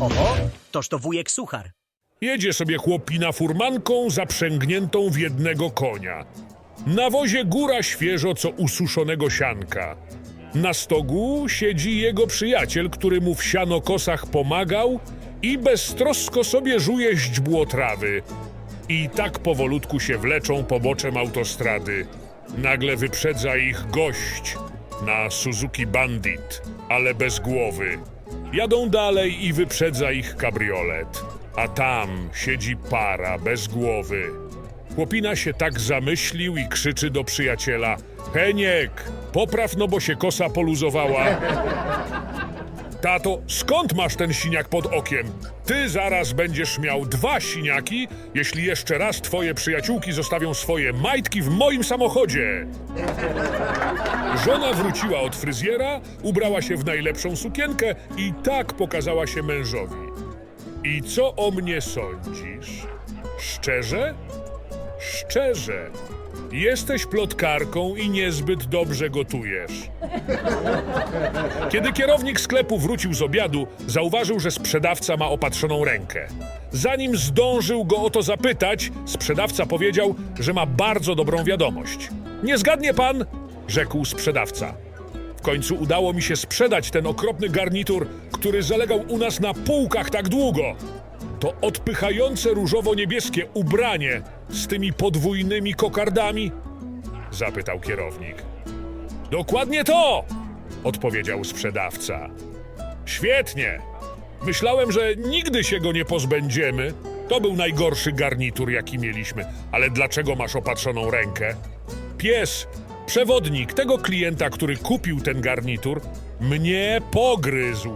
Oho, toż to wujek Suchar. Jedzie sobie chłopina furmanką zaprzęgniętą w jednego konia. Na wozie góra świeżo co ususzonego sianka. Na stogu siedzi jego przyjaciel, który mu w sianokosach pomagał i beztrosko sobie żuje źdźbło trawy. I tak powolutku się wleczą poboczem autostrady. Nagle wyprzedza ich gość na Suzuki Bandit, ale bez głowy. Jadą dalej i wyprzedza ich kabriolet. A tam siedzi para bez głowy. Chłopina się tak zamyślił i krzyczy do przyjaciela: Heniek, popraw no bo się kosa poluzowała. Tato, skąd masz ten siniak pod okiem? Ty zaraz będziesz miał dwa siniaki, jeśli jeszcze raz twoje przyjaciółki zostawią swoje majtki w moim samochodzie. Żona wróciła od fryzjera, ubrała się w najlepszą sukienkę i tak pokazała się mężowi. I co o mnie sądzisz? Szczerze? Szczerze. Jesteś plotkarką i niezbyt dobrze gotujesz. Kiedy kierownik sklepu wrócił z obiadu, zauważył, że sprzedawca ma opatrzoną rękę. Zanim zdążył go o to zapytać, sprzedawca powiedział, że ma bardzo dobrą wiadomość. Nie zgadnie pan? rzekł sprzedawca. W końcu udało mi się sprzedać ten okropny garnitur, który zalegał u nas na półkach tak długo. To odpychające różowo-niebieskie ubranie z tymi podwójnymi kokardami? Zapytał kierownik. Dokładnie to! odpowiedział sprzedawca. Świetnie! Myślałem, że nigdy się go nie pozbędziemy. To był najgorszy garnitur, jaki mieliśmy. Ale dlaczego masz opatrzoną rękę? Pies, przewodnik tego klienta, który kupił ten garnitur, mnie pogryzł.